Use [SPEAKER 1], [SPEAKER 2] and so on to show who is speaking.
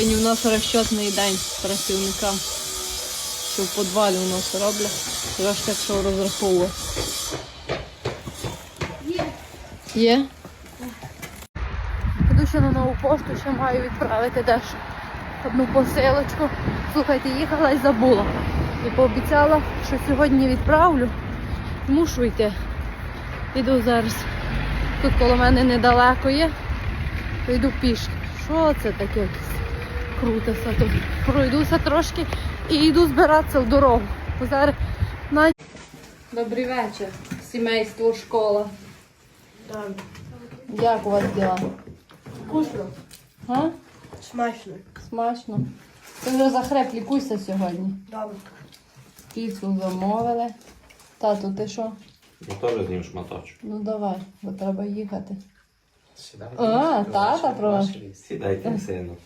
[SPEAKER 1] Нас розчетний день працівникам. Що в підвалі у нас роблять. Ж так, що розраховувати.
[SPEAKER 2] Є.
[SPEAKER 1] Є? Піду ще на нову пошту, ще маю відправити дещо. Одну посилочку. Слухайте, їхала і забула. І пообіцяла, що сьогодні відправлю. Мушу йти. Іду зараз. Тут коло мене недалеко є. То йду пішки. Що це таке? Якесь? Крутося тут. Пройдуся трошки і йду збиратися в дорогу. Зараз на... Добрий вечір, сімейство, школа.
[SPEAKER 2] Так.
[SPEAKER 1] Як у вас діла?
[SPEAKER 2] Вкусно.
[SPEAKER 1] А?
[SPEAKER 2] Смачно.
[SPEAKER 1] Смачно. Ти вже захреп лікуйся сьогодні.
[SPEAKER 2] Добре.
[SPEAKER 1] Піцу замовили. Тату, ти що?
[SPEAKER 3] Ну теж з ним шматочок.
[SPEAKER 1] Ну давай, бо треба їхати.
[SPEAKER 4] Сідай.
[SPEAKER 1] А, тата про-
[SPEAKER 3] Сідайте, сину.